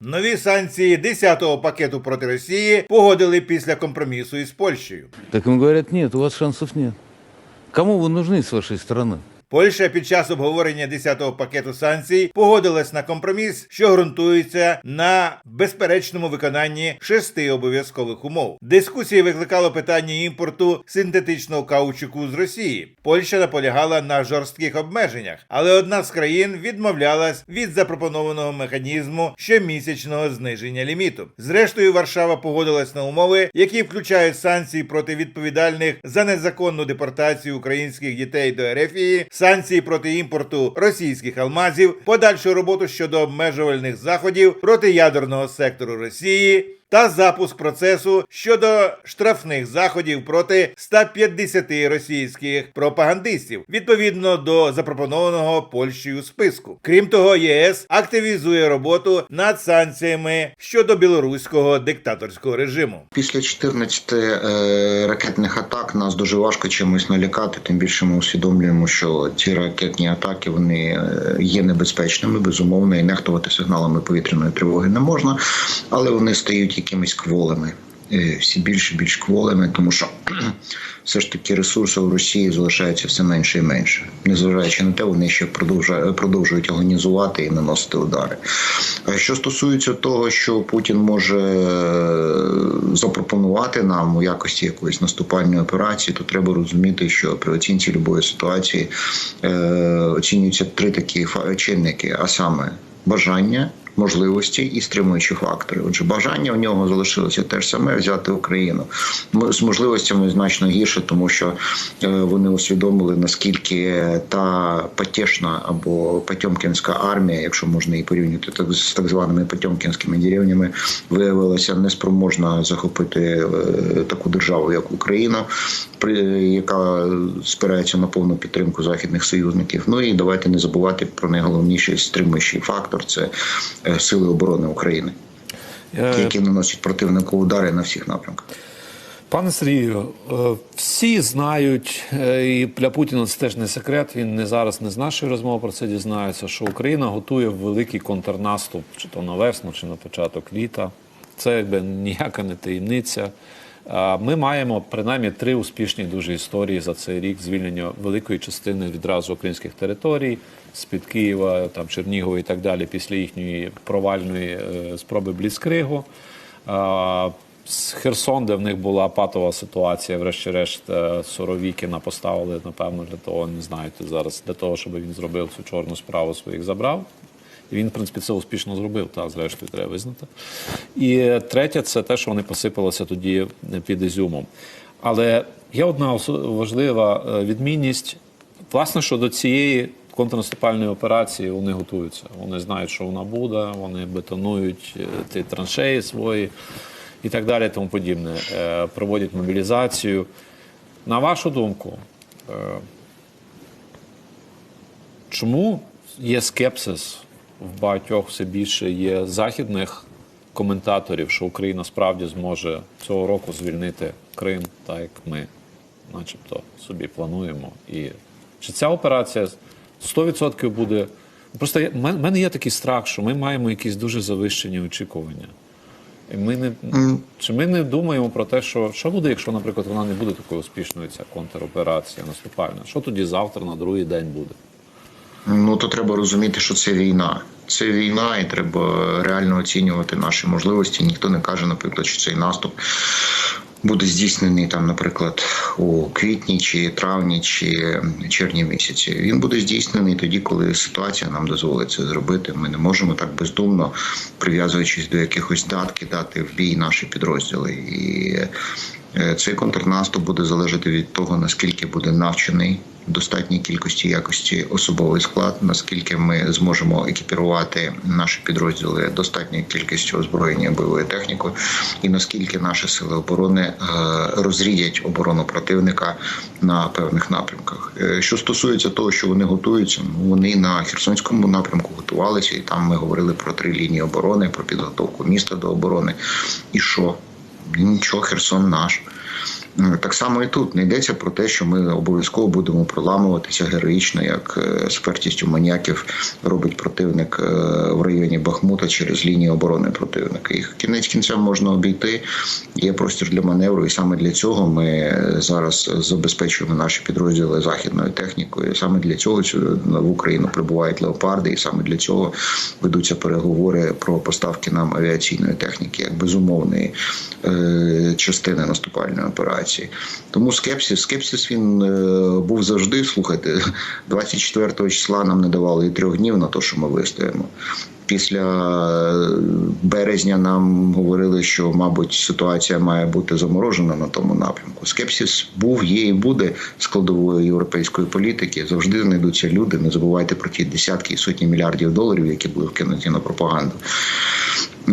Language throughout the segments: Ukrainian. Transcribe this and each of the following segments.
Нові санкції 10-го пакету проти Росії погодили після компромісу із Польщею. Так им говорят, нет, у вас шансов нет. Кому вы нужны с вашей стороны? Польща під час обговорення 10-го пакету санкцій погодилась на компроміс, що ґрунтується на безперечному виконанні шести обов'язкових умов. Дискусії викликало питання імпорту синтетичного каучуку з Росії. Польща наполягала на жорстких обмеженнях, але одна з країн відмовлялась від запропонованого механізму щомісячного зниження ліміту. Зрештою, Варшава погодилась на умови, які включають санкції проти відповідальних за незаконну депортацію українських дітей до Ерефії, санкції проти імпорту російських алмазів, подальшу роботу щодо обмежувальних заходів проти ядерного сектору Росії. Та запуск процесу щодо штрафних заходів проти 150 російських пропагандистів відповідно до запропонованого Польщею списку. Крім того, ЄС активізує роботу над санкціями щодо білоруського диктаторського режиму. Після 14 е, ракетних атак нас дуже важко чимось налякати. Тим більше ми усвідомлюємо, що ці ракетні атаки вони е, є небезпечними, безумовно, і нехтувати сигналами повітряної тривоги не можна, але вони стають якимись кволими. е, Всі більше і більш кволими, тому що все ж таки ресурсу у Росії залишається все менше і менше. Незважаючи на те, вони ще продовжують, продовжують організувати і наносити удари. Що стосується того, що Путін може е, запропонувати нам у якості якоїсь наступальної операції, то треба розуміти, що при оцінці любої ситуації е, оцінюються три такі чинники: а саме бажання. Можливості і стримуючі фактори. Отже, бажання в нього залишилося те ж саме взяти Україну з можливостями значно гірше, тому що е, вони усвідомили наскільки та потішна або Потьомкінська армія, якщо можна її порівняти так з так званими Потьомкінськими деревнями, виявилася неспроможна захопити е, таку державу, як Україна, при яка спирається на повну підтримку західних союзників. Ну і давайте не забувати про найголовніший стримуючий фактор це е, сили оборони України, Е, які наносять противнику удари на всіх напрямках. Пане Сергію, е, всі знають, е, і для Путіна це теж не секрет. Він не зараз не з нашої розмови про це дізнається, що Україна готує великий контрнаступ, чи то на весну, чи на початок літа. Це якби ніяка не таємниця. Ми маємо принаймні три успішні дуже історії за цей рік звільнення великої частини відразу українських територій з-під Києва, там Чернігова і так далі, після їхньої провальної е, спроби Бліцкригу. З Херсон, де в них була патова ситуація, врешті-решт е, Соровікіна поставили, напевно, для того, не знаєте зараз, для того, щоб він зробив цю чорну справу своїх забрав. Він, в принципі, це успішно зробив, та зрештою треба визнати. І третє, це те, що вони посипалися тоді під Ізюмом. Але є одна важлива е, відмінність. Власне, що до цієї контрнаступальної операції вони готуються. Вони знають, що вона буде, вони бетонують е, ті траншеї свої і так далі, тому подібне. Е, Проводять мобілізацію. На вашу думку, Чому є скепсис в багатьох все більше є західних коментаторів, що Україна справді зможе цього року звільнити Крим, так як ми, начебто, собі плануємо? І чи ця операція 100% буде? Просто в мене є такий страх, що ми маємо якісь дуже завищені очікування. І ми не чи ми не думаємо про те, що що буде, якщо, наприклад, вона не буде такою успішною, ця контроперація наступальна? Що тоді завтра на другий день буде? Ну то треба розуміти, що це війна. Це війна, і треба реально оцінювати наші можливості. Ніхто не каже, наприклад, що цей наступ буде здійснений там, наприклад, у квітні чи травні чи червні місяці. Він буде здійснений тоді, коли ситуація нам дозволить це зробити. Ми не можемо так бездумно, прив'язуючись до якихось дат, кидати в бій наші підрозділи. І е, цей контрнаступ буде залежати від того, наскільки буде навчений достатній кількості якості особовий склад, наскільки ми зможемо екіпірувати наші підрозділи достатньою кількістю озброєння і бойовою технікою, і наскільки наші сили оборони е, розрідять оборону противника на певних напрямках. Е, Що стосується того, що вони готуються, ну вони на Херсонському напрямку готувалися, і там ми говорили про три лінії оборони, про підготовку міста до оборони. І що? Нічого, Херсон наш. Е, Так само і тут не йдеться про те, що ми обов'язково будемо проламуватися героїчно, як е, з вертістю маньяків робить противник е, в районі Бахмута через лінії оборони противника. Їх кінець кінцем можна обійти. Є простір для маневру, і саме для цього ми е, зараз забезпечуємо наші підрозділи західною технікою. Саме для цього в Україну прибувають леопарди, і саме для цього ведуться переговори про поставки нам авіаційної техніки як безумовної е, частини наступальної операції. Тому скепсис, скепсис він е, був завжди. Слухайте, 24 числа нам не давали і трьох днів на те, що ми вистоїмо. Після е, березня нам говорили, що, мабуть, ситуація має бути заморожена на тому напрямку. Скепсис був, є і буде складовою європейської політики. Завжди знайдуться люди. Не забувайте про ті десятки і сотні мільярдів доларів, які були вкинуті на пропаганду.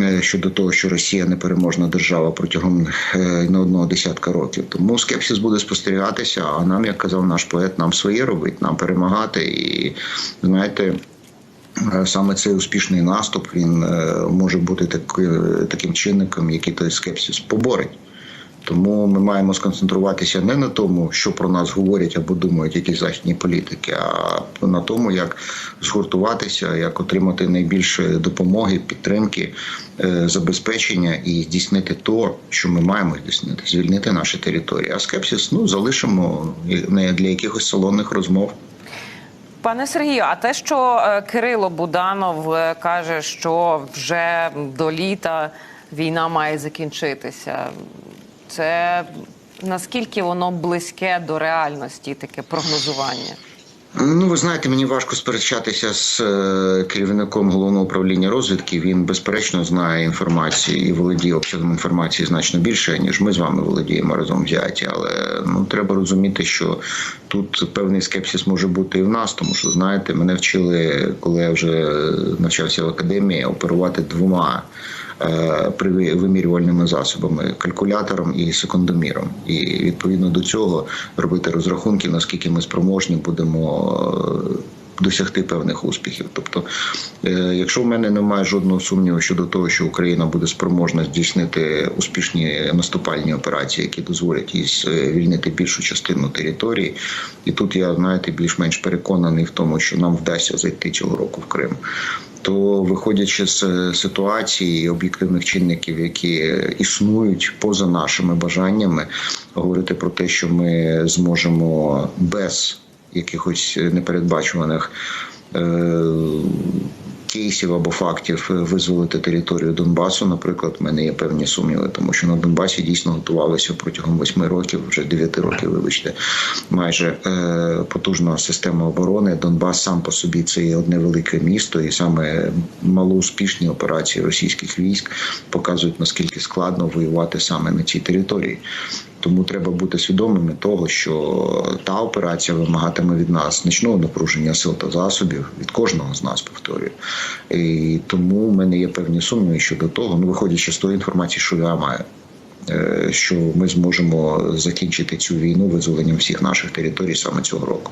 Е, Щодо того, що Росія непереможна держава протягом не одного десятка років, тому скепсис буде спостерігатися. А нам, як казав наш поет, нам своє робить, нам перемагати. І знаєте, Е, Саме цей успішний наступ він е, може бути таким чинником, який той скепсис поборить. Тому ми маємо сконцентруватися не на тому, що про нас говорять або думають якісь західні політики, а на тому, як згуртуватися, як отримати найбільше допомоги, підтримки, е, забезпечення і здійснити то, що ми маємо здійснити, звільнити наші території. А скепсис ну залишимо не для якихось салонних розмов. Пане Сергію, а те, що е, Кирило Буданов е, каже, що вже до літа війна має закінчитися, це наскільки воно близьке до реальності, таке прогнозування? Ну, ви знаєте, мені важко сперечатися з е, керівником головного управління розвідки. Він безперечно знає інформації і володіє обсягом інформації значно більше, ніж ми з вами володіємо разом взяті. Але ну треба розуміти, що тут певний скепсис може бути і в нас, тому що знаєте, мене вчили, коли я вже навчався в академії, оперувати двома. Е, вимірювальними засобами калькулятором і секундоміром, і відповідно до цього робити розрахунки, наскільки ми спроможні будемо е, досягти певних успіхів. Тобто, е, якщо в мене немає жодного сумніву щодо того, що Україна буде спроможна здійснити успішні наступальні операції, які дозволять їй звільнити більшу частину території, і тут я знаєте більш-менш переконаний в тому, що нам вдасться зайти цього року в Крим. То виходячи з е, ситуації і об'єктивних чинників, які існують поза нашими бажаннями, говорити про те, що ми зможемо без якихось непередбачуваних е, кейсів або фактів визволити територію Донбасу. Наприклад, в мене є певні сумніви, тому що на Донбасі дійсно готувалися протягом восьми років, вже дев'яти років, вибачте, майже е, потужна система оборони. Донбас сам по собі це є одне велике місто, і саме малоуспішні операції російських військ показують наскільки складно воювати саме на цій території. Тому треба бути свідомими того, що та операція вимагатиме від нас значного напруження сил та засобів від кожного з нас, повторюю. І тому в мене є певні сумніви щодо того, ну виходячи з тої інформації, що я маю. е, Що ми зможемо закінчити цю війну визволенням всіх наших територій саме цього року.